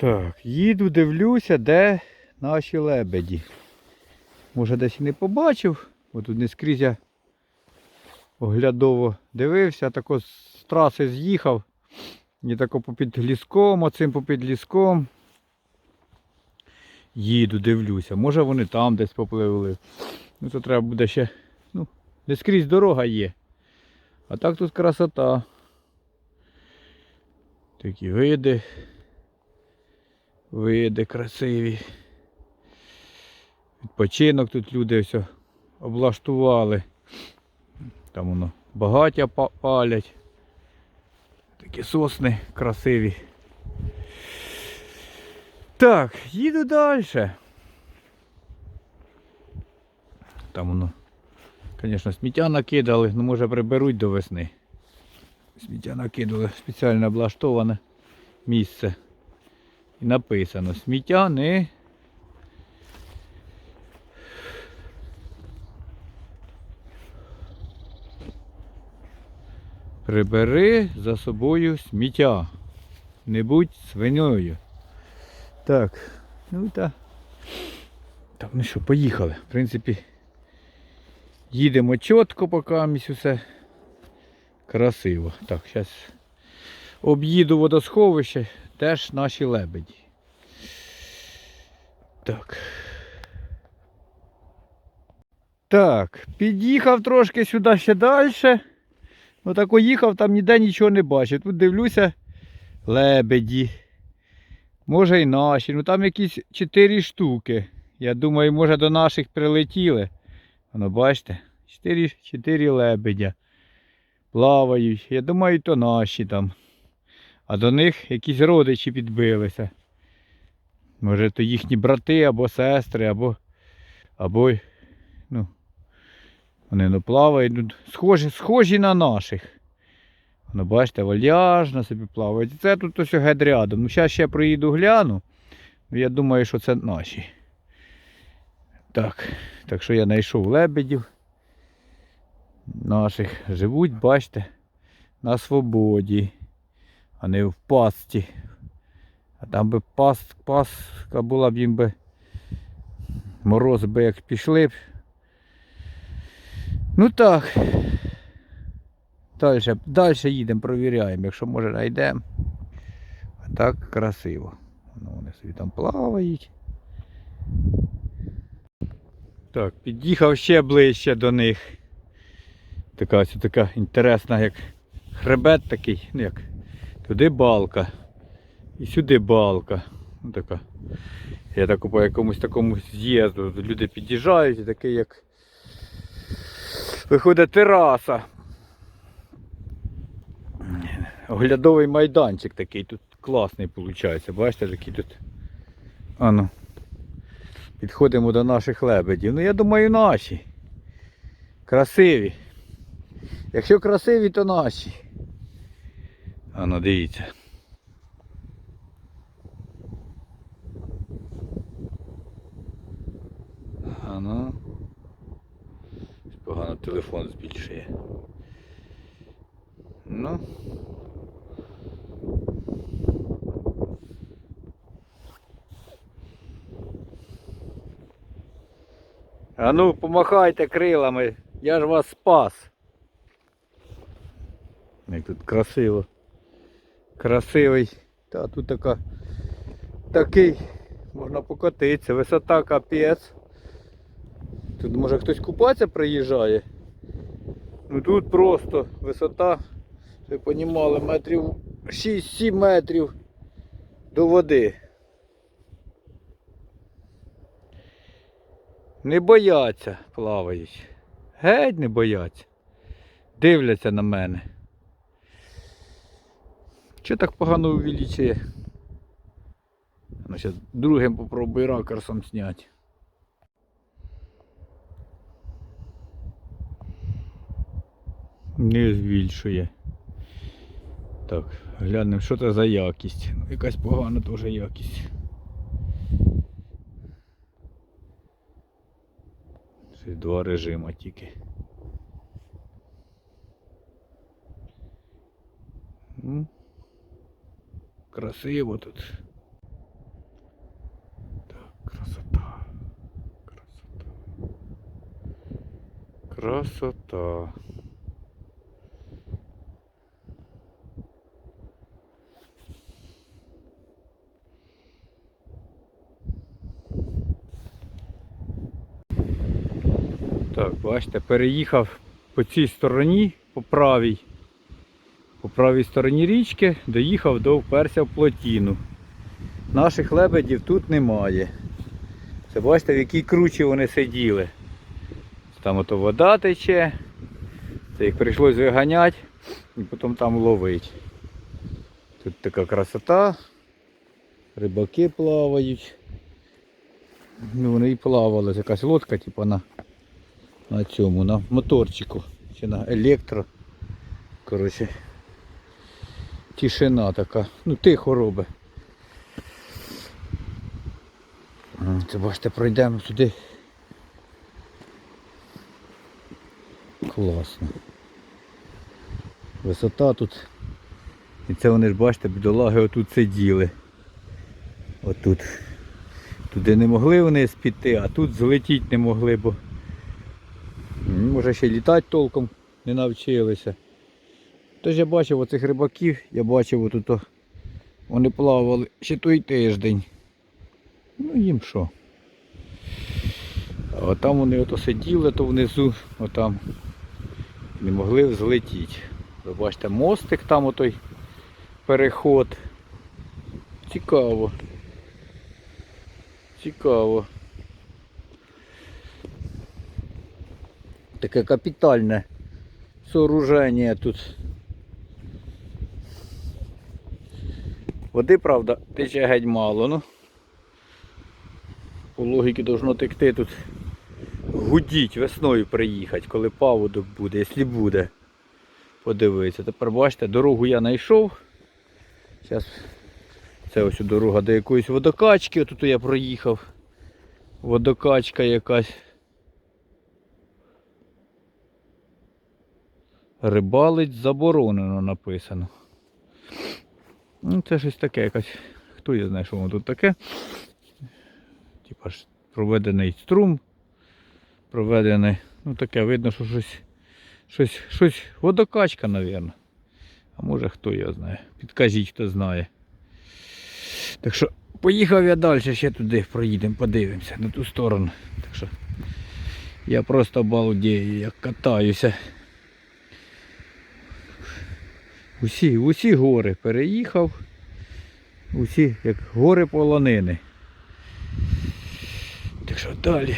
Так, їду, дивлюся, де наші лебеді. Може десь і не побачив, бо тут не скрізь я оглядово дивився, тако з траси з'їхав. І тако попід ліском, оцим попід ліском. Їду, дивлюся. Може вони там десь попливли. Ну то треба буде ще. Ну, не скрізь дорога є. А так тут красота. Такі види. Види красиві. Відпочинок тут люди все облаштували. Там воно багаття палять. Такі сосни красиві. Так, їду далі. Там воно, звісно, сміття накидали, ну може приберуть до весни. Сміття накидали, спеціально облаштоване місце. І написано сміття не. Прибери за собою сміття. Не будь свиньою. Так, ну та. Так, ну що, поїхали. В принципі, їдемо чітко, поки місць усе красиво. Так, зараз об'їду водосховище, теж наші лебеді. Так. Так, під'їхав трошки сюди ще далі. Отако їхав, там ніде нічого не бачив. Тут дивлюся лебеді. Може і наші. Ну там якісь 4 штуки. Я думаю, може до наших прилетіли. Воно бачите? 4, 4 лебедя. Плавають. Я думаю, то наші там. А до них якісь родичі підбилися. Може то їхні брати або сестри, або. або ну, вони ну, плавають, ну, схожі, схожі на наших. Ну, бачите, вальяжно собі плавають. Це тут ось геть рядом. Ну, зараз ще проїду гляну. Ну, я думаю, що це наші. Так, так що я знайшов лебедів. Наших живуть, бачите, на свободі, а не в пасті. А там би пас, паска була б їм би мороз би як пішли б. Ну так. Далі, далі їдемо, провіряємо, якщо може знайдемо. А так красиво. Ну, вони собі там плавають. Так, під'їхав ще ближче до них. Така ось така інтересна, як хребет такий, ну як туди балка. І сюди балка. Ну, така. Я так по якомусь такому з'їзду. Люди під'їжджають і такий як виходить тераса. Оглядовий майданчик такий тут класний виходить. Бачите, такий тут. Ану. Підходимо до наших лебедів. Ну я думаю наші. Красиві. Якщо красиві, то наші. Ану, дивіться. Ану. Погано телефон збільшує. Ну. А ну, помахайте крилами, я ж вас спас. Як тут красиво. Красивий. Та тут така такий, можна покотитися, висота капець. Тут може хтось купатися приїжджає. Ну тут просто висота, ви розуміли, метрів 6-7 метрів до води. Не бояться плавають. Геть не бояться. Дивляться на мене. Що так погано увеличує? Ну, зараз другим попробую ракурсом зняти. Не збільшує. Так, глянемо, що це за якість. Ну, якась погана теж якість. Два режима тільки. красиво тут. Красота. Красота. Красота. Так, бачите, переїхав по цій стороні, по правій по правій стороні річки, доїхав до вперся в плотіну. Наших лебедів тут немає. Це бачите, в якій кручі вони сиділи. Там ото вода тече. Це їх прийшлось виганяти і потім там ловити. Тут така красота. Рибаки плавають. Ну, вони і плавали. Якась лодка, типу на, на цьому, на моторчику. Чи на електро. Коротше. Тишина така. Ну тихо робить. Це бачите, пройдемо сюди. Класно. Висота тут. І це вони ж бачите, бідолаги отут сиділи. Отут. Туди не могли вони спіти, а тут злетіти не могли, бо може ще літати толком не навчилися. Тож я бачив оцих рибаків, я бачив отут, вони плавали ще той тиждень. Ну їм що. А отам вони ото сиділи, то внизу, отам не могли взлетіти. Ви бачите, мостик там отой переход. Цікаво. Цікаво. Таке капітальне сооруження тут. Води, правда, тече геть мало, ну. По логіки должно текти тут гудіть весною приїхати, коли паводок буде, якщо буде. Подивитися. Тепер бачите, дорогу я знайшов. Зараз це ось дорога до якоїсь водокачки, отут я проїхав. Водокачка якась. Рибалить заборонено написано. Ну, це щось таке якась. Хто я знає, що воно тут таке. Типа ж проведений струм. Проведений. Ну таке видно, що щось. Щось, щось водокачка, мабуть. А може хто його знає. Підкажіть, хто знає. Так що поїхав я далі, ще туди проїдемо, подивимося на ту сторону. Так що я просто балдею, як катаюся. Усі, усі гори переїхав. Усі як гори полонини. Так що далі